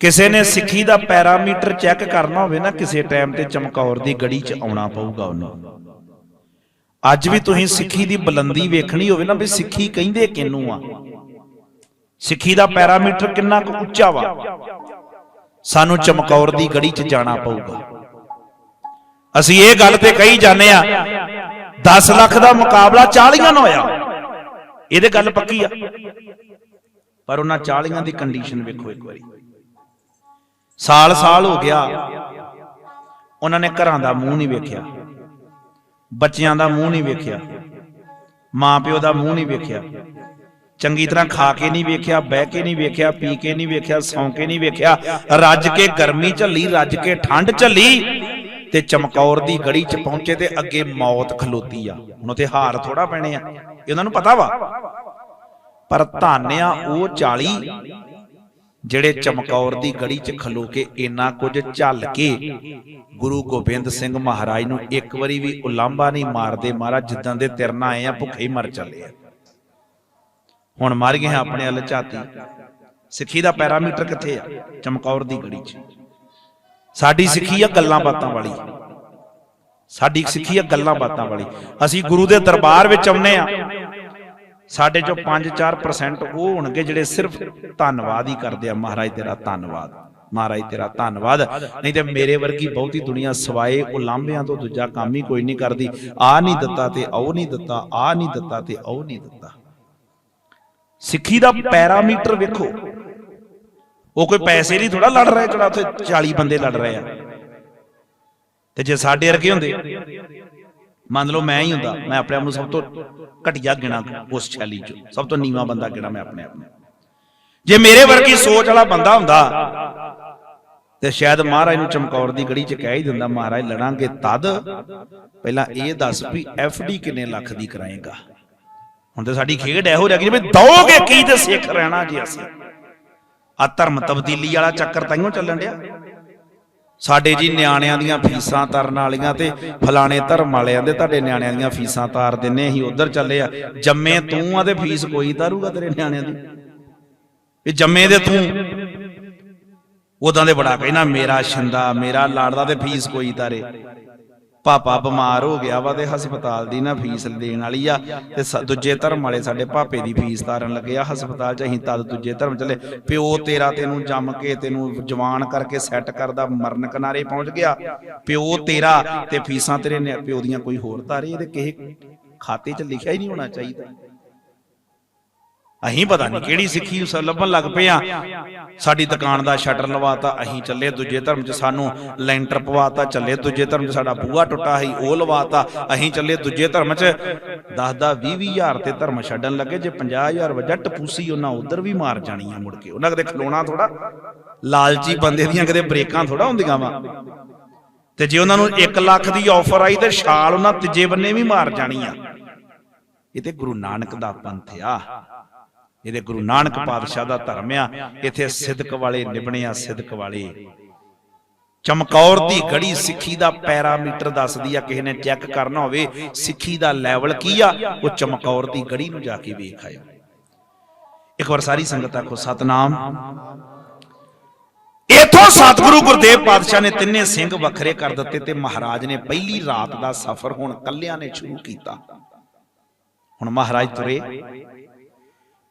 ਕਿਸੇ ਨੇ ਸਿੱਖੀ ਦਾ ਪੈਰਾਮੀਟਰ ਚੈੱਕ ਕਰਨਾ ਹੋਵੇ ਨਾ, ਕਿਸੇ ਟਾਈਮ ਤੇ ਚਮਕੌਰ ਦੀ ਗੜੀ 'ਚ ਆਉਣਾ ਪਊਗਾ ਉਹਨੂੰ। ਅੱਜ ਵੀ ਤੁਸੀਂ ਸਿੱਖੀ ਦੀ ਬੁਲੰਦੀ ਵੇਖਣੀ ਹੋਵੇ ਨਾ, ਵੀ ਸਿੱਖੀ ਕਹਿੰਦੇ ਕਿਹਨੂੰ ਆ? ਸਿੱਖੀ ਦਾ ਪੈਰਾਮੀਟਰ ਕਿੰਨਾ ਕੁ ਉੱਚਾ ਵਾ? ਸਾਨੂੰ ਚਮਕੌਰ ਦੀ ਗੜੀ 'ਚ ਜਾਣਾ ਪਊਗਾ। ਅਸੀਂ ਇਹ ਗੱਲ ਤੇ ਕਹੀ ਜਾਂਦੇ ਆ 10 ਲੱਖ ਦਾ ਮੁਕਾਬਲਾ 40 ਨਾਲ ਹੋਇਆ। ਇਹਦੇ ਗੱਲ ਪੱਕੀ ਆ। ਪਰ ਉਹਨਾਂ 40 ਦੀ ਕੰਡੀਸ਼ਨ ਵੇਖੋ ਇੱਕ ਵਾਰੀ। ਸਾਲ ਸਾਲ ਹੋ ਗਿਆ। ਉਹਨਾਂ ਨੇ ਘਰਾਂ ਦਾ ਮੂੰਹ ਨਹੀਂ ਵੇਖਿਆ। ਬੱਚਿਆਂ ਦਾ ਮੂੰਹ ਨਹੀਂ ਵੇਖਿਆ। ਮਾਂ ਪਿਓ ਦਾ ਮੂੰਹ ਨਹੀਂ ਵੇਖਿਆ। ਚੰਗੀ ਤਰ੍ਹਾਂ ਖਾ ਕੇ ਨਹੀਂ ਵੇਖਿਆ, ਬਹਿ ਕੇ ਨਹੀਂ ਵੇਖਿਆ, ਪੀ ਕੇ ਨਹੀਂ ਵੇਖਿਆ, ਸੌਂ ਕੇ ਨਹੀਂ ਵੇਖਿਆ। ਰੱਜ ਕੇ ਗਰਮੀ ਝੱਲੀ, ਰੱਜ ਕੇ ਠੰਡ ਝੱਲੀ ਤੇ ਚਮਕੌਰ ਦੀ ਗੜੀ 'ਚ ਪਹੁੰਚੇ ਤੇ ਅੱਗੇ ਮੌਤ ਖਲੋਤੀ ਆ। ਹੁਣ ਉਥੇ ਹਾਰ ਥੋੜਾ ਪੈਣੇ ਆ। ਇਹਨਾਂ ਨੂੰ ਪਤਾ ਵਾ? ਪਰ ਧਾਨਿਆ ਉਹ 40 ਜਿਹੜੇ ਚਮਕੌਰ ਦੀ ਗੜੀ 'ਚ ਖਲੋ ਕੇ ਇੰਨਾ ਕੁਝ ਝੱਲ ਕੇ ਗੁਰੂ ਗੋਬਿੰਦ ਸਿੰਘ ਮਹਾਰਾਜ ਨੂੰ ਇੱਕ ਵਾਰੀ ਵੀ ਉਲਾਂਭਾ ਨਹੀਂ ਮਾਰਦੇ ਮਹਾਰਾਜ ਜਿੱਦਾਂ ਦੇ ਤਿਰਨਾ ਆਏ ਆ ਭੁੱਖੇ ਹੀ ਮਰ ਚੱਲੇ ਆ। ਹੁਣ ਮਰ ਗਏ ਆ ਆਪਣੇ ਵੱਲ ਝਾਤੀ ਸਿੱਖੀ ਦਾ ਪੈਰਾਮੀਟਰ ਕਿੱਥੇ ਆ? ਚਮਕੌਰ ਦੀ ਗੜੀ 'ਚ। ਸਾਡੀ ਸਿੱਖੀ ਆ ਗੱਲਾਂ ਬਾਤਾਂ ਵਾਲੀ। ਸਾਡੀ ਸਿੱਖੀ ਆ ਗੱਲਾਂ ਬਾਤਾਂ ਵਾਲੀ। ਅਸੀਂ ਗੁਰੂ ਦੇ ਦਰਬਾਰ ਵਿੱਚ ਆਉਨੇ ਆ। ਸਾਡੇ ਚੋਂ 5-4% ਉਹ ਹੋਣਗੇ ਜਿਹੜੇ ਸਿਰਫ ਧੰਨਵਾਦ ਹੀ ਕਰਦੇ ਆ। ਮਹਾਰਾਜ ਤੇਰਾ ਧੰਨਵਾਦ, ਮਹਾਰਾਜ ਤੇਰਾ ਧੰਨਵਾਦ। ਨਹੀਂ ਤੇ ਮੇਰੇ ਵਰਗੀ ਬਹੁਤੀ ਦੁਨੀਆ ਸਵਾਏ ਉਲਾਂਭਿਆਂ ਤੋਂ ਦੂਜਾ ਕੰਮ ਹੀ ਕੋਈ ਨਹੀਂ ਕਰਦੀ। ਆ ਨਹੀਂ ਦਿੱਤਾ ਤੇ ਉਹ ਨਹੀਂ ਦਿੱਤਾ, ਆ ਨਹੀਂ ਦਿੱਤਾ ਤੇ ਉਹ ਨਹੀਂ ਦਿੱਤਾ। ਸਿੱਖੀ ਦਾ ਪੈਰਾਮੀਟਰ ਵੇਖੋ। ਉਹ ਕੋਈ ਪੈਸੇ ਲਈ ਥੋੜਾ ਲੜ ਰਿਹਾ ਜਿਹੜਾ ਉੱਥੇ 40 ਬੰਦੇ ਲੜ ਰਹੇ ਆ। ਤੇ ਜੇ ਸਾਡੇ ਵਰਗੇ ਹੁੰਦੇ ਮੰਨ ਲਓ ਮੈਂ ਹੀ ਹੁੰਦਾ ਮੈਂ ਆਪਣੇ ਆਪ ਨੂੰ ਸਭ ਤੋਂ ਘਟੀਆ ਗਿਣਾ ਉਸ ਛੈਲੀ ਚ ਸਭ ਤੋਂ ਨੀਵਾ ਬੰਦਾ ਗਿਣਾ ਮੈਂ ਆਪਣੇ ਆਪ ਨੂੰ। ਜੇ ਮੇਰੇ ਵਰਗੀ ਸੋਚ ਵਾਲਾ ਬੰਦਾ ਹੁੰਦਾ ਤੇ ਸ਼ਾਇਦ ਮਹਾਰਾਜ ਨੂੰ ਚਮਕੌਰ ਦੀ ਗੜੀ ਚ ਕਹਿ ਹੀ ਦਿੰਦਾ ਮਹਾਰਾਜ ਲੜਾਂਗੇ ਤਦ ਪਹਿਲਾਂ ਇਹ ਦੱਸ ਵੀ ਡੀ ਕਿੰਨੇ ਲੱਖ ਦੀ ਕਰਾਏਗਾ? ਹੁਣ ਤੇ ਸਾਡੀ ਖੇਡ ਇਹੋ ਰਹਿ ਗਈ ਵੀ ਦੋਗੇ ਕੀ ਤੇ ਸਿੱਖ ਰਹਿਣਾ ਜੀ ਅਸੀਂ। ਆ ਧਰਮ ਤਬਦੀਲੀ ਵਾਲਾ ਚੱਕਰ ਤਾਈਓ ਚੱਲਣ ਡਿਆ। ਸਾਡੇ ਜੀ ਨਿਆਣਿਆਂ ਦੀਆਂ ਫੀਸਾਂ ਤਰਨ ਵਾਲੀਆਂ ਤੇ ਫਲਾਣੇ ਧਰਮ ਵਾਲਿਆਂ ਦੇ ਤੁਹਾਡੇ ਨਿਆਣਿਆਂ ਦੀਆਂ ਫੀਸਾਂ ਤਾਰ ਦਿੰਨੇ ਅਸੀਂ ਉਧਰ ਚੱਲੇ ਆ। ਜੰਮੇ ਤੂੰ ਆ ਤੇ ਫੀਸ ਕੋਈ ਤਾਰੂਗਾ ਤੇਰੇ ਨਿਆਣਿਆਂ ਦੀ? ਇਹ ਜੰਮੇ ਦੇ ਤੂੰ। ਉਦਾਂ ਦੇ ਬੜਾ ਕਹਿਣਾ ਮੇਰਾ ਛਿੰਦਾ ਮੇਰਾ ਲਾੜਦਾ ਤੇ ਫੀਸ ਕੋਈ ਤਾਰੇ। ਪਾਪਾ ਬਿਮਾਰ ਹੋ ਗਿਆ ਵਾ ਤੇ ਹਸਪਤਾਲ ਦੀ ਨਾ ਫੀਸ ਦੇਣ ਵਾਲੀ ਆ ਤੇ ਦੂਜੇ ਧਰਮ ਵਾਲੇ ਸਾਡੇ ਪਾਪੇ ਦੀ ਫੀਸ ਤਾਰਨ ਲੱਗੇ ਆ ਹਸਪਤਾਲ 'ਚ, ਅਸੀਂ ਤਦ ਦੂਜੇ ਧਰਮ ਚਲੇ। ਪਿਓ ਤੇਰਾ ਤੈਨੂੰ ਜੰਮ ਕੇ ਤੈਨੂੰ ਜਵਾਨ ਕਰਕੇ ਸੈੱਟ ਕਰਦਾ, ਮਰਨ ਕਿਨਾਰੇ ਪਹੁੰਚ ਗਿਆ। ਪਿਓ ਤੇਰਾ ਤੇ ਫੀਸਾਂ ਤੇਰੇ ਪਿਓ ਦੀਆਂ ਕੋਈ ਹੋਰ ਤਾਰੇ ਇਹਦੇ ਕਿਸੇ ਖਾਤੇ 'ਚ ਲਿਖਿਆ ਹੀ ਨਹੀਂ ਹੋਣਾ ਚਾਹੀਦਾ। ਅਹੀਂ ਪਤਾ ਨਹੀਂ ਕਿਹੜੀ ਸਿੱਖੀ ਉਸ ਲੱਭਣ ਲੱਗ ਪਏ ਆ। ਸਾਡੀ ਦੁਕਾਨ ਦਾ ਸ਼ਟਰ ਲਵਾਤਾ, ਅਹੀਂ ਚੱਲੇ ਦੂਜੇ ਧਰਮ 'ਚ, ਸਾਨੂੰ ਲੈਂਟਰ ਪਵਾਤਾ, ਚੱਲੇ ਦੂਜੇ ਧਰਮ 'ਚ, ਸਾਡਾ ਬੂਹਾ ਟੁੱਟਾ ਸੀ, ਉਹ ਲਵਾਤਾ, ਅਹੀਂ ਚੱਲੇ ਦੂਜੇ ਧਰਮ 'ਚ। 10 10 20 20 ਹਜ਼ਾਰ ਤੇ ਧਰਮ ਛੱਡਣ ਲੱਗੇ, ਜੇ 50 ਹਜ਼ਾਰ ਵਜਾ ਟਪੂਸੀ ਉਹਨਾਂ ਉਧਰ ਵੀ ਮਾਰ ਜਾਣੀ ਆ ਮੁੜ ਕੇ। ਉਹਨਾਂ ਕਦੇ ਖਲੋਣਾ ਥੋੜਾ ਲਾਲਚੀ ਬੰਦੇ ਦੀਆਂ ਕਦੇ ਬ੍ਰੇਕਾਂ ਥੋੜਾ ਹੁੰਦੀਆਂ ਵਾ। ਤੇ ਜੇ ਉਹਨਾਂ ਨੂੰ 1 ਲੱਖ ਦੀ ਆਫਰ ਆਈ, ਤੇ ਛਾਲ ਉਹਨਾਂ ਤੀਜੇ ਬੰਨੇ ਵੀ ਮਾਰ ਜਾਣੀ ਆ ਇਹ ਤੇ ਗੁਰੂ ਨਾਨਕ ਦਾ ਪੰਥ ਆ। ਇਹਦੇ ਗੁਰੂ ਨਾਨਕ ਪਾਤਸ਼ਾਹ ਦਾ ਧਰਮ ਆ, ਇੱਥੇ ਸਿਦਕ ਵਾਲੇ ਨਿਭਣੇ ਆ, ਸਿਦਕ ਵਾਲੇ। ਚਮਕੌਰ ਦੀ ਗੜੀ ਸਿੱਖੀ ਦਾ ਪੈਰਾਮੀਟਰ ਦੱਸਦੀ ਆ, ਕਿਸੇ ਨੇ ਚੈੱਕ ਕਰਨਾ ਹੋਵੇ ਸਿੱਖੀ ਦਾ ਲੈਵਲ ਕੀ ਆ, ਉਹ ਚਮਕੌਰ ਦੀ ਗੜੀ ਨੂੰ ਜਾ ਕੇ ਵੇਖ ਆਇਓ। ਇੱਕ ਵਾਰ ਸਾਰੀ ਸੰਗਤ ਆਖੋ, ਸਤਨਾਮ। ਇਥੋਂ ਸਤਿਗੁਰੂ ਗੁਰਦੇਵ ਪਾਤਸ਼ਾਹ ਨੇ ਤਿੰਨੇ ਸਿੰਘ ਵੱਖਰੇ ਕਰ ਦਿੱਤੇ ਤੇ ਮਹਾਰਾਜ ਨੇ ਪਹਿਲੀ ਰਾਤ ਦਾ ਸਫ਼ਰ ਹੁਣ ਕੱਲਿਆਂ ਨੇ ਸ਼ੁਰੂ ਕੀਤਾ। ਹੁਣ ਮਹਾਰਾਜ ਤੁਰੇ।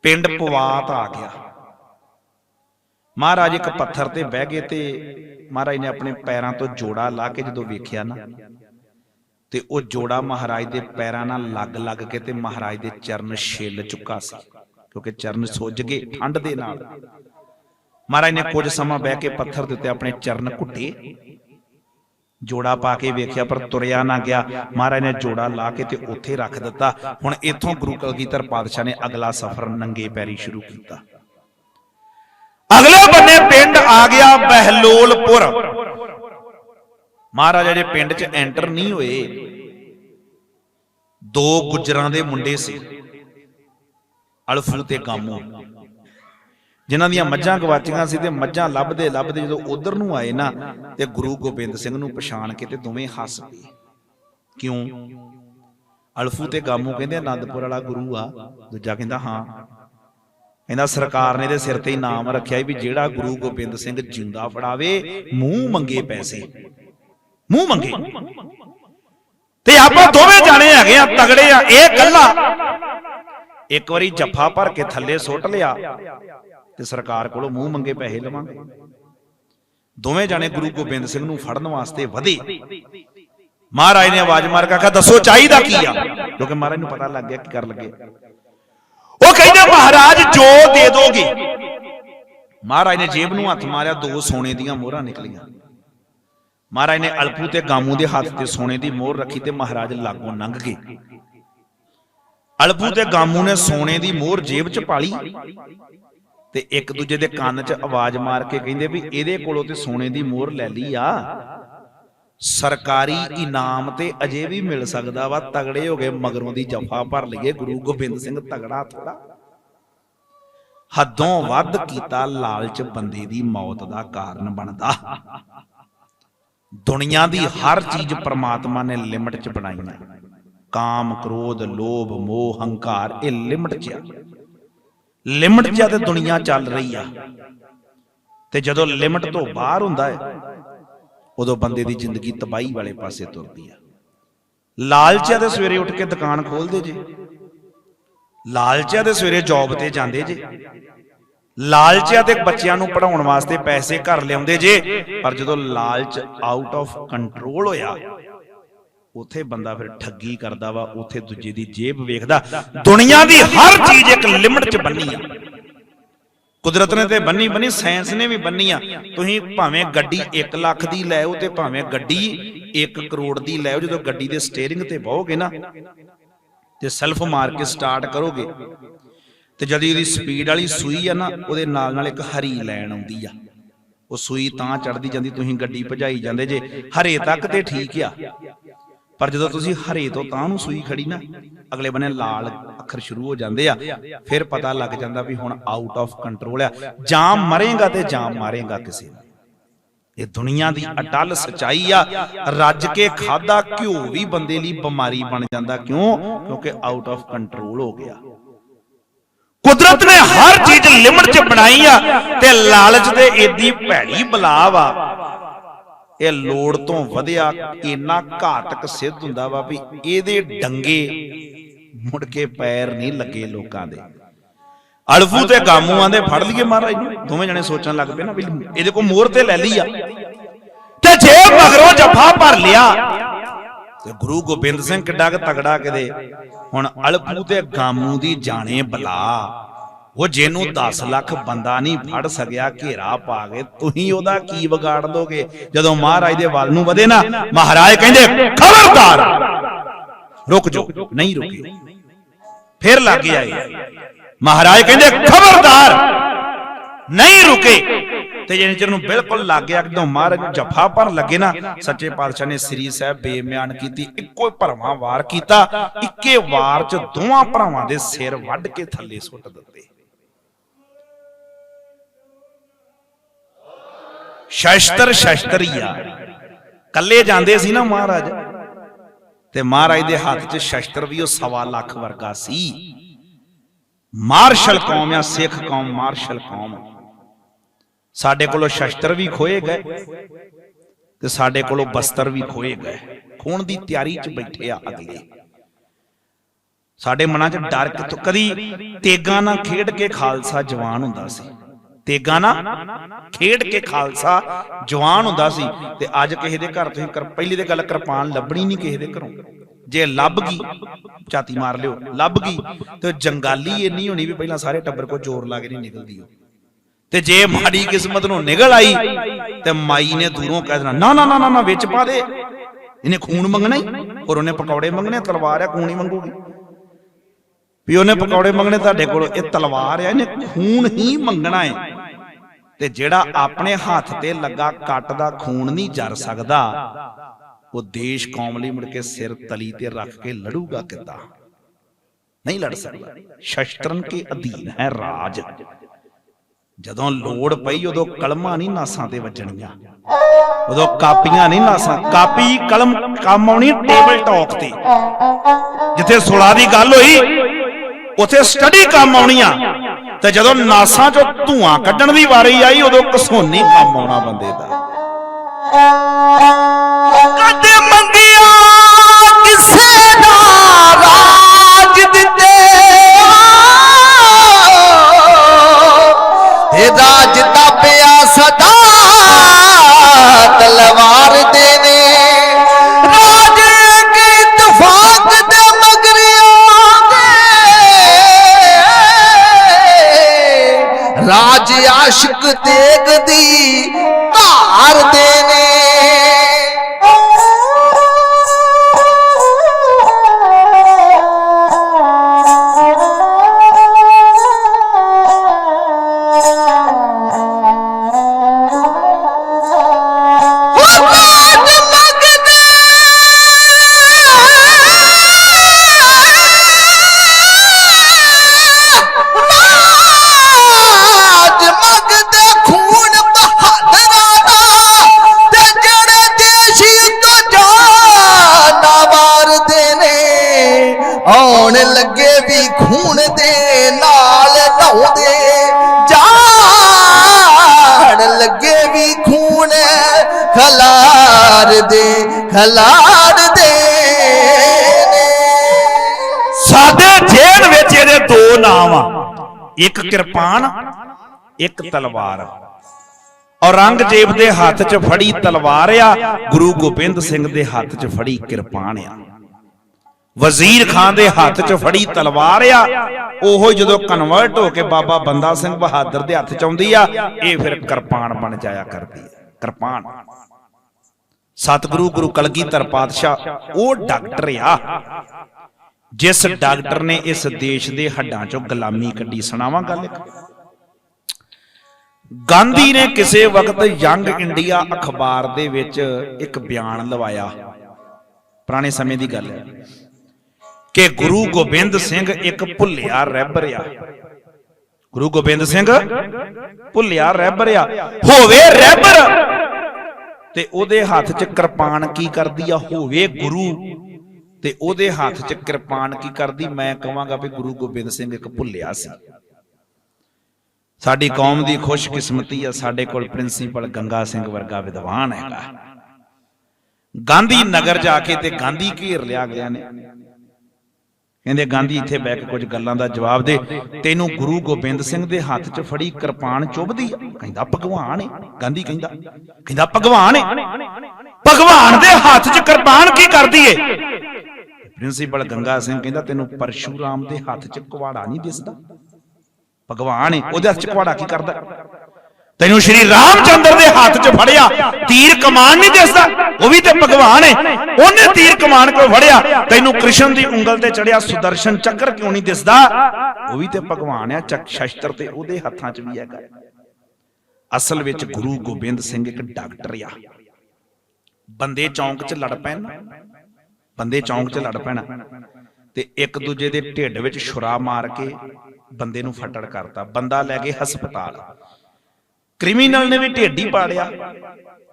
ਪਿੰਡ ਪਵਾਤ ਆ ਗਿਆ। ਮਹਾਰਾਜ ਇੱਕ ਪੱਥਰ ਤੇ ਬਹਿ ਗਏ ਤੇ ਮਹਾਰਾਜ ਨੇ ਆਪਣੇ ਪੈਰਾਂ ਤੋਂ ਜੋੜਾ ਲਾ ਕੇ ਜਦੋਂ ਵੇਖਿਆ ਨਾ ਤੇ ਉਹ ਜੋੜਾ ਮਹਾਰਾਜ ਦੇ ਪੈਰਾਂ ਨਾਲ ਲੱਗ ਲੱਗ ਕੇ ਤੇ ਮਹਾਰਾਜ ਦੇ ਚਰਨ ਛਿੱਲ ਚੁੱਕਾ ਸੀ ਕਿਉਂਕਿ ਚਰਨ ਸੁੱਜ ਗਏ ਠੰਡ ਦੇ ਨਾਲ। ਮਹਾਰਾਜ ਨੇ ਕੁਝ ਸਮਾਂ ਬਹਿ ਕੇ ਪੱਥਰ ਦੇ ਉੱਤੇ ਆਪਣੇ ਚਰਨ ਘੁੱਟੇ। ਜੋੜਾ ਪਾ ਕੇ ਵੇਖਿਆ ਪਰ ਤੁਰਿਆ ਨਾ ਗਿਆ। ਮਹਾਰਾਜ ਨੇ ਜੋੜਾ ਲਾ ਕੇ ਤੇ ਉੱਥੇ ਰੱਖ ਦਿੱਤਾ। ਹੁਣ ਇੱਥੋਂ ਗੁਰੂ ਕਲਗੀਧਰ ਪਾਤਸ਼ਾਹ ਨੇ ਅਗਲਾ ਸਫ਼ਰ ਨੰਗੇ ਪੈਰੀ ਸ਼ੁਰੂ ਕੀਤਾ। ਅਗਲੇ ਬੰਨੇ ਪਿੰਡ ਆ ਗਿਆ ਬਹਿਲੋਲਪੁਰ। ਮਹਾਰਾਜ ਅਜੇ ਪਿੰਡ 'ਚ ਐਂਟਰ ਨਹੀਂ ਹੋਏ। ਦੋ ਗੁੱਜਰਾਂ ਦੇ ਮੁੰਡੇ ਸੀ। ਅਲਫੂ ਤੇ ਗਾਮੂ। ਜਿਨ੍ਹਾਂ ਦੀਆਂ ਮੱਝਾਂ ਗਵਾਚੀਆਂ ਸੀ ਤੇ ਮੱਝਾਂ ਲੱਭਦੇ ਲੱਭਦੇ ਜਦੋਂ ਉਧਰ ਨੂੰ ਆਏ ਨਾ ਤੇ ਗੁਰੂ ਗੋਬਿੰਦ ਸਿੰਘ ਨੂੰ ਪਛਾਣ ਕੇ ਤੇ ਦੋਵੇਂ ਹੱਸ ਪਏ। ਕਿਉਂ? ਅਲਫੂ ਤੇ ਗਾਮੂ ਕਹਿੰਦੇ ਆਨੰਦਪੁਰ ਵਾਲਾ ਗੁਰੂ ਆ। ਦੂਜਾ ਕਹਿੰਦਾ ਹਾਂ। ਕਹਿੰਦਾ ਸਰਕਾਰ ਨੇ ਇਹਦੇ ਸਿਰ ਤੇ ਇਨਾਮ ਰੱਖਿਆ ਵੀ ਜਿਹੜਾ ਗੁਰੂ ਗੋਬਿੰਦ ਸਿੰਘ ਜਿੰਦਾ ਫੜਾਵੇ ਮੂੰਹ ਮੰਗੇ ਪੈਸੇ। ਮੂੰਹ ਮੰਗੇ। ਤੇ ਆਪਾਂ ਦੋਵੇਂ ਜਾਣੇ ਹੈਗੇ ਆ ਤਗੜੇ ਆ ਇਹ ਕੱਲਾ ਇੱਕ ਵਾਰੀ ਜੱਫਾ ਭਰ ਕੇ ਥੱਲੇ ਸੁੱਟ ਲਿਆ। ਤੇ ਸਰਕਾਰ ਕੋਲੋਂ ਮੂੰਹ ਮੰਗੇ ਪੈਸੇ ਲਵਾਂਗੇ। ਦੋਵੇਂ ਜਾਣੇ ਗੁਰੂ ਗੋਬਿੰਦ ਸਿੰਘ ਨੂੰ ਫੜਨ ਵਾਸਤੇ ਵਧੇ। ਮਹਾਰਾਜ ਨੇ ਆਵਾਜ਼ ਮਾਰ ਕੇ ਆਖਿਆ, ਦੱਸੋ ਚਾਹੀਦਾ ਕੀ ਆ? ਕਿਉਂਕਿ ਮਹਾਰਾਜ ਨੂੰ ਪਤਾ ਲੱਗ ਗਿਆ ਕੀ ਕਰਨ ਲੱਗੇ। ਉਹ ਕਹਿੰਦੇ, ਮਹਾਰਾਜ, ਜੋ ਦੇ ਦੋਗੇ। ਮਹਾਰਾਜ ਨੇ ਜੇਬ ਨੂੰ ਹੱਥ ਮਾਰਿਆ, ਦੋ ਸੋਨੇ ਦੀਆਂ ਮੋਹਰਾਂ ਨਿਕਲੀਆਂ। ਮਹਾਰਾਜ ਨੇ ਅਲਪੂ ਤੇ ਗਾਮੂ ਦੇ ਹੱਥ ਤੇ ਸੋਨੇ ਦੀ ਮੋਹਰ ਰੱਖੀ ਤੇ ਮਹਾਰਾਜ ਲਾਗੋਂ ਲੰਘ ਗਏ। ਅਲਪੂ ਤੇ ਗਾਮੂ ਨੇ ਸੋਨੇ ਦੀ ਮੋਹਰ ਜੇਬ 'ਚ ਪਾਲੀ। ਤੇ ਇੱਕ ਦੂਜੇ ਦੇ ਕੰਨ 'ਚ ਆਵਾਜ਼ ਮਾਰ ਕੇ ਕਹਿੰਦੇ ਵੀ ਇਹਦੇ ਕੋਲੋਂ ਤੇ ਸੋਨੇ ਦੀ ਮੋਹਰ ਲੈ ਲਈ ਆ। ਸਰਕਾਰੀ ਇਨਾਮ ਤੇ ਅਜੇ ਵੀ ਮਿਲ ਸਕਦਾ ਵਾ, ਤਗੜੇ ਹੋ ਗਏ, ਮਗਰੋਂ ਦੀ ਜਫਾ ਭਰ ਲਈਏ। ਗੁਰੂ ਗੋਬਿੰਦ ਸਿੰਘ ਤਗੜਾ ਥੋੜਾ। ਹੱਦੋਂ ਵੱਧ ਕੀਤਾ ਲਾਲਚ ਬੰਦੇ ਦੀ ਮੌਤ ਦਾ ਕਾਰਨ ਬਣਦਾ। ਦੁਨੀਆ ਦੀ ਹਰ ਚੀਜ਼ ਪ੍ਰਮਾਤਮਾ ਨੇ ਲਿਮਟ 'ਚ ਬਣਾਈ ਹੈ। ਕਾਮ, ਕ੍ਰੋਧ, ਲੋਭ, ਮੋਹ, ਹੰਕਾਰ, ਇਹ ਲਿਮਟ 'ਚ ਆ। ਲਿਮਟ 'ਚ ਆ ਤੇ ਦੁਨੀਆ ਚੱਲ ਰਹੀ ਆ, ਤੇ ਜਦੋਂ ਲਿਮਟ ਤੋਂ ਬਾਹਰ ਹੁੰਦਾ ਹੈ, ਉਦੋਂ ਬੰਦੇ ਦੀ ਜ਼ਿੰਦਗੀ ਤਬਾਹੀ ਵਾਲੇ ਪਾਸੇ ਤੁਰਦੀ ਆ। ਲਾਲਚਿਆ ਦੇ ਸਵੇਰੇ ਉੱਠ ਕੇ ਦੁਕਾਨ ਖੋਲਦੇ ਜੇ ਲਾਲਚਿਆ ਦੇ ਸਵੇਰੇ ਜੌਬ ਤੇ ਜਾਂਦੇ ਜੇ ਲਾਲਚਿਆ ਤੇ ਬੱਚਿਆਂ ਨੂੰ ਪੜਾਉਣ ਵਾਸਤੇ ਪੈਸੇ ਘਰ ਲਿਆਉਂਦੇ ਜੇ, ਪਰ ਜਦੋਂ ਲਾਲਚ ਆਊਟ ਆਫ ਕੰਟਰੋਲ ਹੋਇਆ ਉਥੇ ਬੰਦਾ ਫਿਰ ਠੱਗੀ ਕਰਦਾ ਵਾ ਉਥੇ ਦੂਜੇ ਦੀ ਜੇਬ ਵੇਖਦਾ। ਦੁਨੀਆ ਦੀ ਹਰ ਚੀਜ਼ ਇੱਕ ਲਿਮਟ 'ਚ ਬੰਨੀ ਆ। ਕੁਦਰਤ ਨੇ ਤੇ ਬੰਨੀ ਬੰਨੀ ਸਾਇੰਸ ਨੇ ਵੀ ਬੰਨੀ ਆ। ਤੁਸੀਂ ਭਾਵੇਂ ਗੱਡੀ 1 ਲੱਖ ਦੀ ਲੈ ਆਓ ਤੇ ਭਾਵੇਂ ਗੱਡੀ 1 ਕਰੋੜ ਦੀ ਲੈ ਆਓ ਜਦੋਂ ਗੱਡੀ ਦੇ ਸਟੀਅਰਿੰਗ ਤੇ ਬਹੋਗੇ ਨਾ ਤੇ ਸੈਲਫ ਮਾਰ ਕੇ ਸਟਾਰਟ ਕਰੋਗੇ ਤੇ ਜਦ ਉਹਦੀ ਸਪੀਡ ਵਾਲੀ ਸੂਈ ਆ ਨਾ ਉਹਦੇ ਨਾਲ ਨਾਲ ਇੱਕ ਹਰੀ ਲੈਣ ਆਉਂਦੀ ਆ। ਉਹ ਸੂਈ ਤਾਂ ਚੜਦੀ ਜਾਂਦੀ ਤੁਸੀਂ ਗੱਡੀ ਭਜਾਈ ਜਾਂਦੇ ਜੇ ਹਰੇ ਤੱਕ ਤੇ ਠੀਕ ਆ। ਪਰ ਜਦੋਂ ਤੁਸੀਂ ਹਰੇ ਤੋਂ ਤਾਂ ਨੂੰ ਸੂਈ ਖੜੀ ਨਾ ਅਗਲੇ ਬੰਨੇ ਲਾਲ ਅੱਖਰ ਸ਼ੁਰੂ ਹੋ ਜਾਂਦੇ ਆ ਫਿਰ ਪਤਾ ਲੱਗ ਜਾਂਦਾ ਵੀ ਹੁਣ ਆਊਟ ਆਫ ਕੰਟਰੋਲ ਆ। ਜਾਂ ਮਰੇਗਾ ਤੇ ਜਾਂ ਮਾਰੇਗਾ ਕਿਸੇ ਨੂੰ। ਇਹ ਦੁਨੀਆ ਦੀ ਅਟਲ ਸਚਾਈ ਆ। ਰੱਜ ਕੇ ਖਾਦਾ ਘਿਓ ਵੀ ਬੰਦੇ ਲਈ ਬਿਮਾਰੀ ਬਣ ਜਾਂਦਾ। ਕਿਉਂ? ਕਿਉਂਕਿ ਆਊਟ ਆਫ ਕੰਟਰੋਲ ਹੋ ਗਿਆ। ਕੁਦਰਤ ਨੇ ਹਰ ਚੀਜ਼ ਲਿਮਟ 'ਚ ਬਣਾਈ ਆ ਤੇ ਲਾਲਚ ਤੇ ਏਦੀ ਭੈੜੀ ਬਲਾ ਵਾ ਇਹ ਲੋੜ ਤੋਂ ਵਧਿਆ ਇੰਨਾ ਘਾਤਕ ਸਿੱਧ ਹੁੰਦਾ ਵਾ ਵੀ ਇਹਦੇ ਡੰਗੇ ਮੁੜ ਕੇ ਪੈਰ ਨਹੀਂ ਲੱਗੇ ਲੋਕਾਂ ਦੇ। ਅਲਫੂ ਤੇ ਗਾਮੂਆਂ ਦੇ ਫੜ ਲਈਏ ਮਹਾਰਾਜ ਨੂੰ ਦੋਵੇਂ ਜਣੇ ਸੋਚਣ ਲੱਗ ਪਏ ਨਾ ਵੀ ਇਹਦੇ ਕੋ ਮੋਹਰ ਤੇ ਲੈ ਲਈ ਆ। ਤੇ ਜੇ ਮਗਰੋਂ ਜੱਫਾ ਭਰ ਲਿਆ, ਤੇ ਗੁਰੂ ਗੋਬਿੰਦ ਸਿੰਘ ਕਿੱਡਾ ਤਗੜਾ ਕਿਤੇ। ਹੁਣ ਅਲਫੂ ਤੇ ਗਾਮੂ ਦੀ ਜਾਣੇ ਬਲਾ। ਉਹ ਜਿਹਨੂੰ 10 ਲੱਖ ਬੰਦਾ ਨਹੀਂ ਫੜ ਸਕਿਆ ਘੇਰਾ ਪਾ ਕੇ ਤੁਸੀਂ ਉਹਦਾ ਕੀ ਵਿਗਾੜ ਦੋਗੇ? ਜਦੋਂ ਮਹਾਰਾਜ ਦੇ ਵੱਲ ਨੂੰ ਵਧੇ ਨਾ ਮਹਾਰਾਜ ਕਹਿੰਦੇ ਖਬਰਦਾਰ! ਰੁਕ ਜੋ ਨਹੀਂ ਰੁਕੇ। ਫਿਰ ਲੱਗ ਆਏ ਮਹਾਰਾਜ ਕਹਿੰਦੇ ਖਬਰਦਾਰ! ਨਹੀਂ ਰੁਕੇ। ਤੇ ਜੇ ਚਿਰ ਨੂੰ ਬਿਲਕੁਲ ਲੱਗ ਗਿਆ ਜਦੋਂ ਮਹਾਰਾਜ ਨੂੰ ਜਫਾ ਭਰਨ ਲੱਗੇ ਨਾ ਸੱਚੇ ਪਾਤਸ਼ਾਹ ਨੇ ਸ੍ਰੀ ਸਾਹਿਬ ਬੇਮਿਆਨ ਕੀਤੀ ਇੱਕੋ ਭਰਵਾਂ ਵਾਰ ਕੀਤਾ ਇੱਕੇ ਵਾਰ ਚ ਦੋਵਾਂ ਭਰਾਵਾਂ ਦੇ ਸਿਰ ਵੱਢ ਕੇ ਥੱਲੇ ਸੁੱਟ ਦਿੱਤੇ। ਸ਼ਸਤਰ ਸ਼ਸਤਰੀ ਆ ਕੱਲੇ ਜਾਂਦੇ ਸੀ ਨਾ ਮਹਾਰਾਜ, ਤੇ ਮਹਾਰਾਜ ਦੇ ਹੱਥ 'ਚ ਸ਼ਸਤਰ ਵੀ ਉਹ ਸਵਾ ਲੱਖ ਵਰਗਾ ਸੀ। ਮਾਰਸ਼ਲ ਕੌਮ ਆ, ਸਿੱਖ ਕੌਮ, ਮਾਰਸ਼ਲ ਕੌਮ। ਸਾਡੇ ਕੋਲੋਂ ਸ਼ਸਤਰ ਵੀ ਖੋਏ ਗਏ ਤੇ ਸਾਡੇ ਕੋਲੋਂ ਬਸਤਰ ਵੀ ਖੋਏ ਗਏ। ਖੂਨ ਦੀ ਤਿਆਰੀ 'ਚ ਬੈਠੇ ਆ ਅਗਲੇ। ਸਾਡੇ ਮਨਾਂ 'ਚ ਡਰ ਕਿਤੋਂ ਕਦੀ ਤੇਗਾ ਨਾਲ ਖੇਡ ਕੇ ਖਾਲਸਾ ਜਵਾਨ ਹੁੰਦਾ ਸੀ। ਤੇਗਾ ਨਾ ਖੇਡ ਕੇ ਖਾਲਸਾ ਜਵਾਨ ਹੁੰਦਾ ਸੀ ਤੇ ਅੱਜ ਕਿਸੇ ਦੇ ਘਰ ਤੁਸੀਂ ਪਹਿਲੀ ਤੇ ਗੱਲ ਕਿਰਪਾਨ ਲੱਭਣੀ ਨਹੀਂ ਕਿਸੇ ਦੇ ਘਰੋਂ। ਜੇ ਲੱਭ ਗਈ ਛਾਤੀ ਮਾਰ ਲਿਓ, ਲੱਭ ਗਈ, ਤੇ ਜੰਗਾਲੀ ਇੰਨੀ ਹੋਣੀ ਵੀ ਪਹਿਲਾਂ ਸਾਰੇ ਟੱਬਰ ਕੋ ਜ਼ੋਰ ਲਾ ਕੇ ਨਹੀਂ ਨਿਕਲਦੀ ਉਹ। ਤੇ ਜੇ ਮਾੜੀ ਕਿਸਮਤ ਨੂੰ ਨਿਕਲ ਆਈ, ਤੇ ਮਾਈ ਨੇ ਦੂਰੋਂ ਕਹਿ ਦੇਣਾ, ਨਾ ਨਾ ਨਾ ਨਾ ਨਾ, ਵਿੱਚ ਪਾ ਦੇ। ਇਹਨੇ ਖੂਨ ਮੰਗਣਾ ਹੀ ਔਰ ਉਹਨੇ ਪਕੌੜੇ ਮੰਗਣੇ, ਤਲਵਾਰ ਆ, ਖੂਨ ਹੀ ਮੰਗੂਗੀ। ਵੀ ਉਹਨੇ ਪਕੌੜੇ ਮੰਗਣੇ, ਤੁਹਾਡੇ ਕੋਲ ਇਹ ਤਲਵਾਰ ਆ, ਇਹਨੇ ਖੂਨ ਹੀ ਮੰਗਣਾ ਹੈ ਤੇ ਜਿਹੜਾ ਆਪਣੇ ਹੱਥ ਤੇ ਲੱਗਾ ਕੱਟ ਦਾ ਖੂਨ ਨਹੀਂ ਜਰ ਸਕਦਾ, ਉਹ ਦੇਸ਼ ਕੌਮ ਲਈ ਮੁੜ ਕੇ ਸਿਰ ਤਲੀ ਤੇ ਰੱਖ ਕੇ ਲੜੂਗਾ ਕਿੱਦਾਂ? ਨਹੀਂ ਲੜ ਸਕਦਾ। ਸ਼ਸਤਰਨ ਕੇ ਅਧੀਨ ਹੈ ਰਾਜ। ਜਦੋਂ ਲੋੜ ਪਈ, ਉਦੋਂ ਕਲਮਾਂ ਨਹੀਂ ਨਾਸਾਂ ਤੇ ਵੱਜਣੀਆਂ। ਉਦੋਂ ਕਾਪੀਆਂ ਨਹੀਂ ਨਾਸਾਂ। ਕਾਪੀ ਕਲਮ ਕੰਮ ਆਉਣੀ ਟੇਬਲ ਟਾਕ ਤੇ। ਜਿੱਥੇ ਸੁਲਾ ਦੀ ਗੱਲ ਹੋਈ, ਉਥੇ ਸਟੱਡੀ ਕੰਮ ਆਉਣੀਆਂ। ਤੇ ਜਦੋਂ ਨਾਸਾਂ ਚੋਂ ਧੂਆਂ ਕੱਢਣ ਦੀ ਵਾਰੀ ਆਈ, ਉਦੋਂ ਕਸੋਨੀ ਕੰਮ ਆਉਣਾ ਬੰਦੇ ਦਾ। ਕਦੇ ਦੇ ਖਲਾਰ ਦੇ ਸਾਡੇ ਜੇਲ੍ਹ ਵਿੱਚ ਇਹਦੇ ਦੋ ਨਾਮ ਆ। ਇੱਕ ਕਿਰਪਾਨ, ਇੱਕ ਤਲਵਾਰ। ਔਰੰਗਜ਼ੇਬ ਦੇ ਹੱਥ 'ਚ ਫੜੀ ਤਲਵਾਰ ਆ, ਗੁਰੂ ਗੋਬਿੰਦ ਸਿੰਘ ਦੇ ਹੱਥ 'ਚ ਫੜੀ ਕਿਰਪਾਨ ਆ। ਵਜ਼ੀਰ ਖਾਨ ਦੇ ਹੱਥ 'ਚ ਫੜੀ ਤਲਵਾਰ ਆ, ਉਹੋ ਜਦੋਂ ਕਨਵਰਟ ਹੋ ਕੇ ਬਾਬਾ ਬੰਦਾ ਸਿੰਘ ਬਹਾਦਰ ਦੇ ਹੱਥ 'ਚ ਆਉਂਦੀ ਆ, ਇਹ ਫਿਰ ਕਿਰਪਾਨ ਬਣ ਜਾਇਆ ਕਰਦੀ ਹੈ ਕਿਰਪਾਨ। ਸਤਿਗੁਰੂ ਗੁਰੂ ਕਲਗੀਧਰ ਪਾਤਸ਼ਾਹ ਉਹ ਡਾਕਟਰ ਆ। ਜਿਸ ਡਾਕਟਰ ਨੇ ਇਸ ਦੇਸ਼ ਦੇ ਹੱਡਾਂ 'ਚੋਂ ਗੁਲਾਮੀ ਕੱਢੀ। ਸੁਣਾਵਾਂ ਗੱਲ ਇੱਕ? ਗਾਂਧੀ ਨੇ ਕਿਸੇ ਵਕਤ ਯੰਗ ਇੰਡੀਆ ਅਖਬਾਰ ਦੇ ਵਿੱਚ ਇੱਕ ਬਿਆਨ ਲਵਾਇਆ। ਪੁਰਾਣੇ ਸਮੇਂ ਦੀ ਗੱਲ ਹੈ। ਕਿ ਗੁਰੂ ਗੋਬਿੰਦ ਸਿੰਘ ਇੱਕ ਭੁੱਲਿਆ ਰਹਿਬਰ ਆ। ਗੁਰੂ ਗੋਬਿੰਦ ਸਿੰਘ ਭੁੱਲਿਆ ਰਹਿਬਰ ਆ। ਹੋਵੇ ਰਹਿਬਰ ਤੇ ਉਹਦੇ ਹੱਥ 'ਚ ਕਿਰਪਾਨ ਕੀ ਕਰਦੀ ਆ? ਹੋਵੇ ਗੁਰੂ। ਤੇ ਉਹਦੇ ਹੱਥ 'ਚ ਕਿਰਪਾਨ ਕੀ ਕਰਦੀ? ਮੈਂ ਕਹਾਂਗਾ ਵੀ ਗੁਰੂ ਗੋਬਿੰਦ ਸਿੰਘ ਇੱਕ ਭੁੱਲਿਆ ਸੀ। ਸਾਡੀ ਕੌਮ ਦੀ ਖੁਸ਼ਕਿਸਮਤੀ ਆ, ਸਾਡੇ ਕੋਲ ਪ੍ਰਿੰਸੀਪਲ ਗੰਗਾ ਸਿੰਘ ਵਰਗਾ ਵਿਦਵਾਨ ਹੈਗਾ। ਗਾਂਧੀ ਨਗਰ ਜਾ ਕੇ ਤੇ ਗਾਂਧੀ ਘੇਰ ਲਿਆ ਗਿਆ ਨੇ। ਕਹਿੰਦੇ ਗਾਂਧੀ ਇੱਥੇ ਬਹਿ ਕੇ ਕੁਝ ਗੱਲਾਂ ਦਾ ਜਵਾਬ ਦੇ। ਤੈਨੂੰ ਗੁਰੂ ਗੋਬਿੰਦ ਸਿੰਘ ਦੇ ਹੱਥ 'ਚ ਫੜੀ ਕਿਰਪਾਨ ਚੁੱਭਦੀ ਆ। ਕਹਿੰਦਾ ਭਗਵਾਨ ਏ। ਗਾਂਧੀ ਕਹਿੰਦਾ ਕਹਿੰਦਾ ਭਗਵਾਨ ਏ। ਭਗਵਾਨ ਦੇ ਹੱਥ 'ਚ ਕਿਰਪਾਨ ਕੀ ਕਰਦੀ ਏ? ਪ੍ਰਿੰਸੀਪਲ ਗੰਗਾ ਸਿੰਘ ਕਹਿੰਦਾ ਤੈਨੂੰ ਪਰਸ਼ੂਰਾਮ ਦੇ ਹੱਥ 'ਚ ਕੁਵਾੜਾ ਨਹੀਂ ਦਿਸਦਾ। ਭਗਵਾਨ ਏ। ਉਹਦੇ ਹੱਥ 'ਚ ਕੁਵਾੜਾ ਕੀ ਕਰਦਾ? ਤੈਨੂੰ ਸ਼੍ਰੀ ਰਾਮਚੰਦਰ ਦੇ ਹੱਥ 'ਚ ਫੜਿਆ, ਤੀਰ ਕਮਾਨ ਨਹੀਂ ਦਿਸਦਾ, ਉਹ ਵੀ ਤੇ ਭਗਵਾਨ ਏ। ਉਹਨੇ ਤੀਰ ਕਮਾਨ ਕਿਉਂ ਫੜਿਆ, ਤੈਨੂੰ ਕ੍ਰਿਸ਼ਨ ਦੀ ਉਂਗਲ ਤੇ ਚੜਿਆ ਸੁਦਰਸ਼ਨ ਚੱਕਰ ਕਿਉਂ ਨਹੀਂ ਦਿਸਦਾ? ਉਹ ਵੀ ਤੇ ਭਗਵਾਨ ਆ, ਚੱਕ ਸ਼ਸਤਰ ਤੇ ਉਹਦੇ ਹੱਥਾਂ 'ਚ ਵੀ ਹੈਗਾ। ਅਸਲ ਵਿੱਚ ਗੁਰੂ ਗੋਬਿੰਦ ਸਿੰਘ ਇੱਕ ਡਾਕਟਰ ਆ। ਬੰਦੇ ਚੌਂਕ 'ਚ ਲੜ ਪੈਣ ਬੰਦੇ ਚੌਂਕ 'ਚ ਲੜ ਪੈਣਾ। ਤੇ ਇੱਕ ਦੂਜੇ ਦੇ ਢਿੱਡ ਵਿੱਚ ਛੁਰਾ ਮਾਰ ਕੇ ਬੰਦੇ ਨੂੰ ਫਟੜ ਕਰਤਾ। ਬੰਦਾ ਲੈ ਕੇ ਹਸਪਤਾਲ। ਕ੍ਰਿਮੀਨਲ ਨੇ ਵੀ ਢਿੱਡ ਹੀ ਪਾੜਿਆ।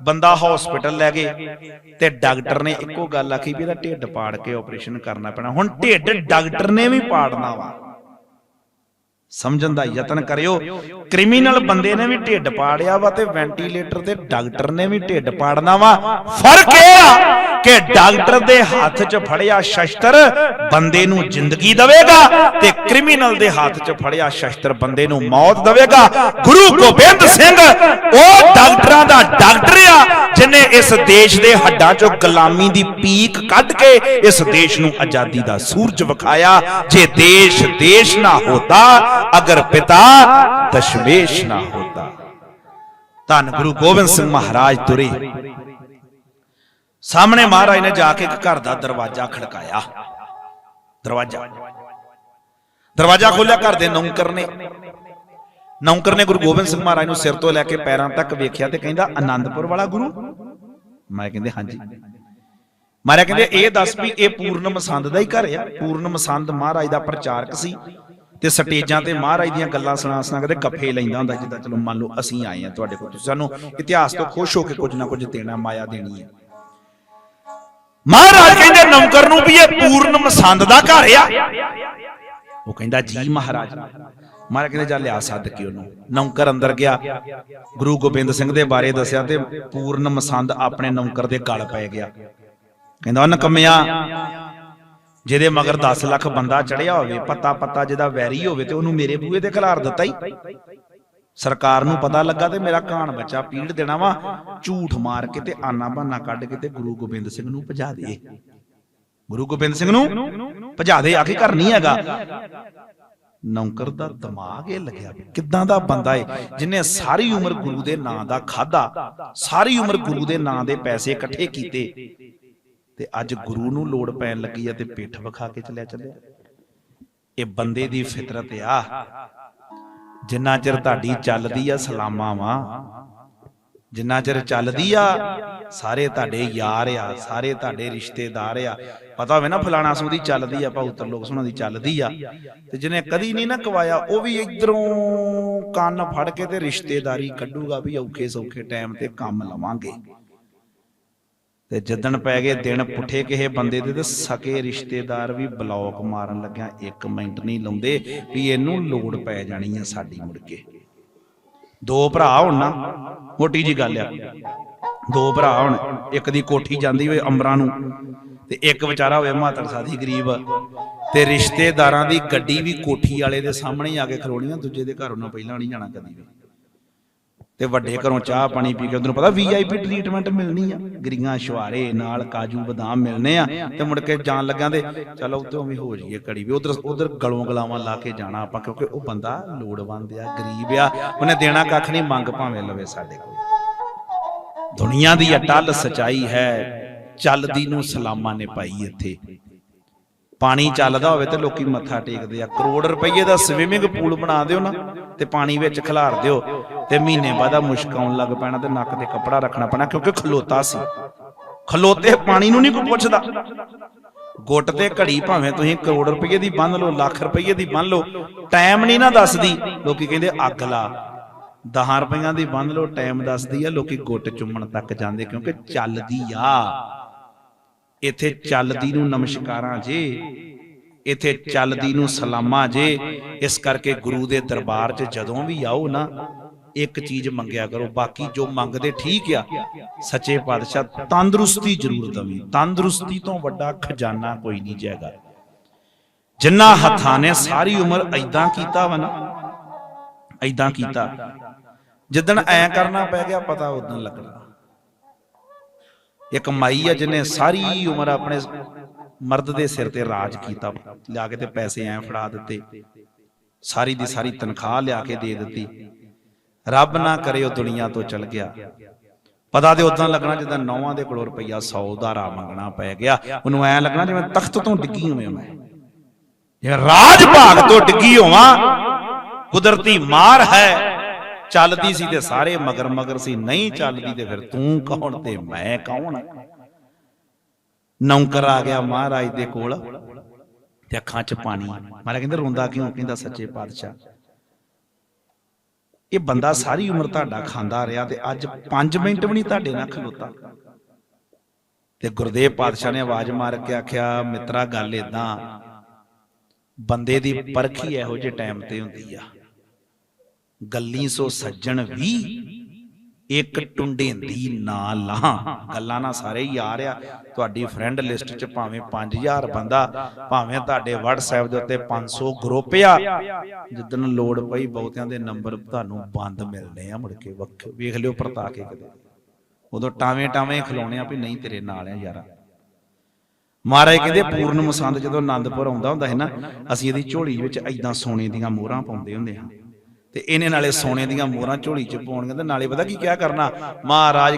ਬੰਦਾ ਹਸਪੀਟਲ ਲੈ ਗਏ ਤੇ ਡਾਕਟਰ ਨੇ ਇੱਕੋ ਗੱਲ ਆਖੀ ਵੀ ਇਹਦਾ ਢਿੱਡ ਪਾੜ ਕੇ ਆਪਰੇਸ਼ਨ ਕਰਨਾ ਪੈਣਾ। ਹੁਣ ਢਿੱਡ ਡਾਕਟਰ ਨੇ ਵੀ ਪਾੜਨਾ ਵਾ। ਸਮਝਣ ਦਾ ਯਤਨ ਕਰਿਓ। ਕ੍ਰਿਮੀਨਲ ਬੰਦੇ ਨੇ ਵੀ ਢਿੱਡ ਪਾੜਿਆ ਵਾ ਤੇ ਵੈਂਟੀਲੇਟਰ ਤੇ ਡਾਕਟਰ ਨੇ ਵੀ ਢਿੱਡ ਪਾੜਨਾ ਵਾ ਫ਼ਰਕ ਇਹ ਆ ਕਿ ਡਾਕਟਰ ਦੇ ਹੱਥ 'ਚ ਫੜਿਆ ਸ਼ਸਤਰ ਬੰਦੇ ਨੂੰ ਜ਼ਿੰਦਗੀ ਦੇਵੇਗਾ ਤੇ ਕ੍ਰਿਮੀਨਲ ਦੇ ਹੱਥ 'ਚ ਫੜਿਆ ਸ਼ਸਤਰ ਬੰਦੇ ਨੂੰ ਮੌਤ ਦੇਵੇਗਾ। ਗੁਰੂ ਗੋਬਿੰਦ ਸਿੰਘ ਉਹ ਡਾਕਟਰਾਂ ਦਾ ਡਾਕਟਰ ਆ ਜਿਨੇ ਇਸ ਦੇਸ਼ ਦੇ ਹੱਡਾਂ 'ਚੋਂ ਗੁਲਾਮੀ ਦੀ ਪੀਕ ਕੱਢ ਕੇ ਇਸ ਦੇਸ਼ ਨੂੰ ਆਜ਼ਾਦੀ ਦਾ ਸੂਰਜ ਵਿਖਾਇਆ ਜੇ ਦੇਸ਼ ਦੇਸ਼ ਨਾ ਹੋਤਾ ਅਗਰ ਪਿਤਾ ਦਸ਼ਮੇਸ਼ ਨਾ ਹੋਤਾ ਧੰਨ ਗੁਰੂ ਗੋਬਿੰਦ ਸਿੰਘ ਮਹਾਰਾਜ ਤੁਰੇ। ਸਾਹਮਣੇ ਮਹਾਰਾਜ ਨੇ ਜਾ ਕੇ ਇੱਕ ਘਰ ਦਾ ਦਰਵਾਜ਼ਾ ਖੜਕਾਇਆ। ਦਰਵਾਜ਼ਾ। ਦਰਵਾਜ਼ਾ ਖੋਲਿਆ ਘਰ ਦੇ ਨੌਕਰ ਨੇ। ਨੌਕਰ ਨੇ ਗੁਰੂ ਗੋਬਿੰਦ ਸਿੰਘ ਮਹਾਰਾਜ ਨੂੰ ਸਿਰ ਤੋਂ ਲੈ ਕੇ ਪੈਰਾਂ ਤੱਕ ਵੇਖਿਆ ਤੇ ਕਹਿੰਦਾ ਆਨੰਦਪੁਰ ਵਾਲਾ ਗੁਰੂ? ਮੈਂ ਕਹਿੰਦੇ, ਹਾਂਜੀ। ਮਹਾਰਾਜ ਕਹਿੰਦੇ, ਇਹ ਦੱਸ ਵੀ ਇਹ ਪੂਰਨ ਮਸੰਦ ਦਾ ਹੀ ਘਰ ਆ। ਪੂਰਨ ਮਸੰਦ ਮਹਾਰਾਜ ਦਾ ਪ੍ਰਚਾਰਕ ਸੀ। ਤੇ ਸਟੇਜਾਂ ਤੇ ਮਹਾਰਾਜ ਦੀਆਂ ਗੱਲਾਂ ਸੁਣਾ ਸੁਣਾ ਕੇ ਗੱਫੇ ਲੈਂਦਾ ਹੁੰਦਾ ਜਿੱਦਾਂ ਚਲੋ ਮੰਨ ਲਓ ਅਸੀਂ ਆਏ ਆ ਤੁਹਾਡੇ ਕੋਲ ਤੁਸੀਂ ਸਾਨੂੰ ਇਤਿਹਾਸ ਤੋਂ ਖੁਸ਼ ਹੋ ਕੇ ਕੁਝ ਨਾ ਕੁਝ ਦੇਣਾ ਮਾਇਆ ਦੇਣੀ ਹੈ ਮਹਾਰਾਜ ਕਹਿੰਦੇ ਨੌਕਰ ਨੂੰ ਵੀ ਇਹ ਪੂਰਨ ਮਸੰਦ ਦਾ ਘਰ ਆ। ਉਹ ਕਹਿੰਦਾ ਜੀ ਮਹਾਰਾਜ ਮਹਾਰਾਜ ਕਹਿੰਦੇ ਜਾ ਲਿਆ ਸੱਦ ਕੇ ਉਹਨੂੰ। ਨੌਕਰ ਅੰਦਰ ਗਿਆ। ਗੁਰੂ ਗੋਬਿੰਦ ਸਿੰਘ ਦੇ ਬਾਰੇ ਦੱਸਿਆ ਤੇ ਪੂਰਨ ਮਸੰਦ ਆਪਣੇ ਨੌਕਰ ਦੇ ਗਲ ਪੈ ਗਿਆ। ਕਹਿੰਦਾ ਨਕਮਿਆ। ਜਿਹਦੇ ਮਗਰ 10 ਲੱਖ ਬੰਦਾ ਚੜਿਆ ਹੋਵੇ ਪੱਤਾ ਪੱਤਾ ਜਿਹਦਾ ਵੈਰੀ ਹੋਵੇ ਤੇ ਉਹਨੂੰ ਮੇਰੇ ਬੂਹੇ ਤੇ ਖਿਲਾਰ ਦਿੱਤਾ ਹੀ। ਸਰਕਾਰ ਨੂੰ ਪਤਾ ਲੱਗਾ ਤੇ ਮੇਰਾ ਕਾਣ ਬੱਚਾ ਪੀੜ ਦੇਣਾ ਵਾ, ਝੂਠ ਮਾਰ ਕੇ ਤੇ ਆਨਾ ਬਹਾਨਾ ਕੱਢ ਕੇ ਤੇ ਗੁਰੂ ਗੋਬਿੰਦ ਸਿੰਘ ਨੂੰ ਭਜਾ ਦੇ। ਗੁਰੂ ਗੋਬਿੰਦ ਸਿੰਘ ਨੂੰ ਭਜਾ ਦੇ, ਆਖੇ ਘਰ ਨਹੀਂ ਹੈਗਾ। ਨੌਕਰ ਦਾ ਦਿਮਾਗ ਇਹ ਲੱਗਿਆ ਕਿੱਦਾਂ ਦਾ ਬੰਦਾ ਏ, ਜਿਨੇ ਸਾਰੀ ਉਮਰ ਗੁਰੂ ਦੇ ਨਾਂ ਦਾ ਖਾਦਾ ਸਾਰੀ ਉਮਰ ਗੁਰੂ ਦੇ ਨਾਂ ਦੇ ਪੈਸੇ ਇਕੱਠੇ ਕੀਤੇ। ਤੇ ਅੱਜ ਗੁਰੂ ਨੂੰ ਲੋੜ ਪੈਣ ਲੱਗੀ ਆ ਤੇ ਪਿੱਠ ਵਿਖਾ ਕੇ ਚੱਲਿਆ ਚੱਲਿਆ। ਇਹ ਬੰਦੇ ਦੀ ਫਿਤਰਤ ਆ। ਜਿੰਨਾ ਚਿਰ ਤੁਹਾਡੀ ਚੱਲਦੀ ਆ ਸਲਾਮਾਂ ਵਾ ਜਿੰਨਾ ਚਿਰ ਚੱਲਦੀ ਆ ਸਾਰੇ ਤੁਹਾਡੇ ਯਾਰ ਆ ਸਾਰੇ ਤੁਹਾਡੇ ਰਿਸ਼ਤੇਦਾਰ ਆ। ਪਤਾ ਹੋਵੇ ਨਾ ਫਲਾਣਾ ਸੂ ਦੀ ਚੱਲਦੀ ਆ ਭਾਉ ਤਰਲੋਕ ਸੁਣਾ ਦੀ ਚੱਲਦੀ ਆ। ਤੇ ਜਿਹਨੇ ਕਦੀ ਨਹੀਂ ਨਾ ਕਵਾਇਆ ਉਹ ਵੀ ਇਧਰੋਂ ਕੰਨ ਫੜ ਕੇ ਤੇ ਰਿਸ਼ਤੇਦਾਰੀ ਕੱਢੂਗਾ ਵੀ ਔਖੇ ਸੌਖੇ ਟਾਈਮ ਤੇ ਕੰਮ ਲਵਾਂਗੇ। ਤੇ ਜਦਣ ਪੈ ਗਏ ਦਿਨ ਪੁੱਠੇ ਕਿਸੇ ਬੰਦੇ ਦੇ ਤੇ ਸਕੇ ਰਿਸ਼ਤੇਦਾਰ ਵੀ ਬਲੌਕ ਮਾਰਨ ਲੱਗਿਆ 1 ਮਿੰਟ ਨਹੀਂ ਲਾਉਂਦੇ ਵੀ ਇਹਨੂੰ ਲੋੜ ਪੈ ਜਾਣੀ ਆ ਸਾਡੀ ਮੁੜ ਕੇ। ਦੋ ਭਰਾ ਹੋਣ ਨਾ ਮੋਟੀ ਜੀ ਗੱਲ ਆ। ਦੋ ਭਰਾ ਹੋਣ ਇੱਕ ਦੀ ਕੋਠੀ ਜਾਂਦੀ ਹੋਵੇ ਅੰਬਰਾਂ ਨੂੰ ਤੇ ਇੱਕ ਵਿਚਾਰਾ ਹੋਵੇ ਮਾਤਰ ਸਾਦੀ ਗਰੀਬ। ਤੇ ਰਿਸ਼ਤੇਦਾਰਾਂ ਦੀ ਗੱਡੀ ਵੀ ਕੋਠੀ ਵਾਲੇ ਦੇ ਸਾਹਮਣੇ ਆ ਕੇ ਖਲੋਣੀਆਂ ਦੂਜੇ ਦੇ ਘਰ ਉਹਨਾਂ ਪਹਿਲਾਂ ਨਹੀਂ ਜਾਣਾ ਕਦੀ ਵੀ। ਤੇ ਵੱਡੇ ਘਰੋਂ ਚਾਹ ਪਾਣੀ ਪੀ ਕੇ ਉਹਨੂੰ ਪਤਾ ਵੀਆਈਪੀ ਟ੍ਰੀਟਮੈਂਟ ਮਿਲਣੀ ਆ। ਗਰੀਆਂ ਸ਼ਵਾਰੇ ਨਾਲ ਕਾਜੂ ਬਦਾਮ ਮਿਲਨੇ ਆ ਤੇ ਮੁੜ ਕੇ ਜਾਣ ਲੱਗਾ ਤੇ ਚਲੋ ਉਤੋਂ ਵੀ ਹੋ ਜਾਈਏ ਕੜੀ ਵੀ। ਉਧਰ ਉਧਰ ਗਲੋਂ ਗਲਾਵਾਂ ਲਾ ਕੇ ਜਾਣਾ ਆਪਾਂ ਕਿਉਂਕਿ ਉਹ ਬੰਦਾ ਲੋੜਵੰਦ ਆ ਗਰੀਬ ਆ। ਉਹਨੇ ਦੇਣਾ ਕੱਖ ਨਹੀਂ ਮੰਗ ਭਾਵੇਂ ਲਵੇ ਸਾਡੇ ਕੋਲ। ਦੁਨੀਆ ਦੀ ਅਟਲ ਸਚਾਈ ਹੈ ਚੱਲਦੀ ਨੂੰ ਸਲਾਮਾਂ ਨੇ ਪਾਈ ਇੱਥੇ। ਪਾਣੀ ਚੱਲਦਾ ਹੋਵੇ ਤੇ ਲੋਕੀ ਮੱਥਾ ਟੇਕਦੇ ਆ। ਕਰੋੜ ਰੁਪਏ ਦਾ ਸਵਿਮਿੰਗ ਪੂਲ ਬਣਾ ਦਿਓ ਨਾ ਤੇ ਪਾਣੀ ਵਿੱਚ ਖਿਲਾਰ ਦਿਓ ਤੇ ਮਹੀਨੇ ਬਾਅਦ ਆ ਮੁਸ਼ਕ ਆਉਣ ਲੱਗ ਪੈਣਾ ਤੇ ਨੱਕ ਤੇ ਕੱਪੜਾ ਰੱਖਣਾ ਪੈਣਾ ਕਿਉਂਕਿ ਖਲੋਤਾ ਸੀ। ਖਲੋਤੇ ਪਾਣੀ ਨੂੰ ਨਹੀਂ ਕੋਈ ਪੁੱਛਦਾ। ਗੁੱਟ ਤੇ ਘੜੀ ਭਾਵੇਂ ਤੁਸੀਂ ਕਰੋੜ ਰੁਪਏ ਦੀ ਬੰਨ ਲਓ ਲੱਖ ਰੁਪਏ ਦੀ ਬੰਨ ਲਓ ਟਾਈਮ ਨਹੀਂ ਨਾ ਦੱਸਦੀ। ਲੋਕੀ ਕਹਿੰਦੇ ਅੱਗ ਲਾ। 10 ਰੁਪਈਆਂ ਦੀ ਬੰਨ ਲਓ ਟਾਈਮ ਦੱਸਦੀ ਆ। ਲੋਕੀ ਗੁੱਟ ਚੁੰਮਣ ਤੱਕ ਜਾਂਦੇ ਕਿਉਂਕਿ ਚੱਲਦੀ ਆ। ਇੱਥੇ ਚੱਲਦੀ ਨੂੰ ਨਮਸਕਾਰਾਂ ਜੇ। ਇੱਥੇ ਚੱਲਦੀ ਨੂੰ ਸਲਾਮਾਂ ਜੇ। ਇਸ ਕਰਕੇ ਗੁਰੂ ਦੇ ਦਰਬਾਰ 'ਚ ਜਦੋਂ ਵੀ ਆਓ ਨਾ ਇੱਕ ਚੀਜ਼ ਮੰਗਿਆ ਕਰੋ। ਬਾਕੀ ਜੋ ਮੰਗਦੇ ਠੀਕ ਆ। ਸੱਚੇ ਪਾਤਸ਼ਾਹ ਤੰਦਰੁਸਤੀ ਜ਼ਰੂਰ ਦਵੀ। ਤੰਦਰੁਸਤੀ ਤੋਂ ਵੱਡਾ ਖਜ਼ਾਨਾ ਕੋਈ ਨਹੀਂ ਜਾਏਗਾ। ਜਿੰਨਾ ਹੱਥਾਂ ਨੇ ਸਾਰੀ ਉਮਰ ਐਦਾਂ ਕੀਤਾ ਵਾ ਨਾ। ਐਦਾਂ ਕੀਤਾ। ਜਿੱਦਣ ਐ ਕਰਨਾ ਪੈ ਗਿਆ ਪਤਾ ਉਦੋਂ ਲੱਗਣਾ। ਇੱਕ ਮਾਈ ਆ ਜਿਹਨੇ ਸਾਰੀ ਉਮਰ ਆਪਣੇ ਮਰਦ ਦੇ ਸਿਰ ਤੇ ਰਾਜ ਕੀਤਾ ਲਿਆ ਕੇ ਤੇ ਪੈਸੇ ਐ ਫੜਾ ਦਿੱਤੇ। ਸਾਰੀ ਦੀ ਸਾਰੀ ਤਨਖਾਹ ਲਿਆ ਕੇ ਦੇ ਦਿੱਤੀ। ਰੱਬ ਨਾ ਕਰੇ ਉਹ ਦੁਨੀਆ ਤੋਂ ਚਲ ਗਿਆ। ਪਤਾ ਤੇ ਉਦਾਂ ਲੱਗਣਾ ਜਿੱਦਾਂ ਨੌਵਾਂ ਦੇ ਕੋਲੋਂ ਰੁਪਈਆ 100 ਦਾ ਰਾ ਮੰਗਣਾ ਪੈ ਗਿਆ। ਉਹਨੂੰ ਐ ਲੱਗਣਾ ਜਿਵੇਂ ਤਖਤ ਤੋਂ ਡਿੱਗੀ ਹੋਵੇ ਮੈਂ। ਜਿਵੇਂ ਰਾਜ ਭਾਗ ਤੋਂ ਡਿੱਗੀ ਹੋਵਾਂ, ਕੁਦਰਤੀ ਮਾਰ ਹੈ। ਚੱਲਦੀ ਸੀ ਤੇ ਸਾਰੇ ਮਗਰ ਮਗਰ ਸੀ, ਨਹੀਂ ਚੱਲਦੀ ਤੇ ਫਿਰ ਤੂੰ ਕੌਣ ਤੇ ਮੈਂ ਕੌਣ? ਨੌਕਰ ਆ ਗਿਆ ਮਹਾਰਾਜ ਦੇ ਕੋਲ ਤੇ ਅੱਖਾਂ 'ਚ ਪਾਣੀ। ਮਹਾਰਾਜ ਕਹਿੰਦਾ, ਰੋਂਦਾ ਕਿਉਂ? ਕਹਿੰਦਾ, ਸੱਚੇ ਪਾਤਸ਼ਾਹ। ਇਹ ਬੰਦਾ ਸਾਰੀ ਉਮਰ ਤੁਹਾਡਾ ਖਾਂਦਾ ਰਿਹਾ ਤੇ ਅੱਜ 5 ਮਿੰਟ ਵੀ ਨਹੀਂ ਤੁਹਾਡੇ ਨਾਲ ਖਲੋਤਾ। ਤੇ ਗੁਰਦੇਵ ਪਾਤਸ਼ਾਹ ਨੇ ਆਵਾਜ਼ ਮਾਰ ਕੇ ਆਖਿਆ, ਮਿੱਤਰਾ, ਗੱਲ ਇਦਾਂ ਬੰਦੇ ਦੀ ਪਰਖੀ ਇਹੋ ਜਿਹੇ ਟਾਈਮ ਤੇ ਹੁੰਦੀ ਆ। ਗੱਲੀ ਸੋ ਸੱਜਣ ਵੀ। ਇੱਕ ਟੁੰਡੇਂਦੀ ਨਾ ਲਾਂ ਗੱਲਾਂ ਨਾਲ ਸਾਰੇ ਯਾਰ ਆ ਤੁਹਾਡੀ ਫਰੈਂਡ ਲਿਸਟ 'ਚ ਭਾਵੇਂ 5000 ਬੰਦਾ, ਭਾਵੇਂ ਤੁਹਾਡੇ WhatsApp ਦੇ ਉੱਤੇ 500 ਗਰੁੱਪ ਆ। ਜਿੱਦਣ ਲੋੜ ਪਈ ਬਹੁਤਿਆਂ ਦੇ ਨੰਬਰ ਤੁਹਾਨੂੰ ਬੰਦ ਮਿਲਣੇ ਆ ਮੁੜ ਕੇ। ਵੱਖ ਵੇਖ ਲਿਓ ਪਰਤਾ ਕੇ ਕਦੇ ਉਦੋਂ ਟਾਵੇਂ ਟਾਵੇਂ ਖਲੋਣੇ ਆ ਵੀ ਨਹੀਂ ਤੇਰੇ ਨਾਲ ਆ ਯਾਰਾ। ਮਹਾਰਾਜ ਕਹਿੰਦੇ ਪੂਰਨ ਮਸੰਦ ਜਦੋਂ ਆਨੰਦਪੁਰ ਆਉਂਦਾ ਹੁੰਦਾ ਹੈ ਨਾ, ਅਸੀਂ ਇਹਦੀ ਝੋਲੀ ਵਿੱਚ ਐਦਾਂ ਸੋਨੇ ਦੀਆਂ ਮੋਹਰਾਂ ਪਾਉਂਦੇ ਹੁੰਦੇ ਹਾਂ। ਤੇ ਇਹਨੇ ਨਾਲੇ ਸੋਨੇ ਦੀਆਂ ਮੋਹਰਾਂ ਝੋਲੀ 'ਚ ਪਾਉਣੀਆਂ ਤੇ ਨਾਲੇ ਪਤਾ ਕੀ ਕਿਹਾ ਕਰਨਾ? ਮਹਾਰਾਜ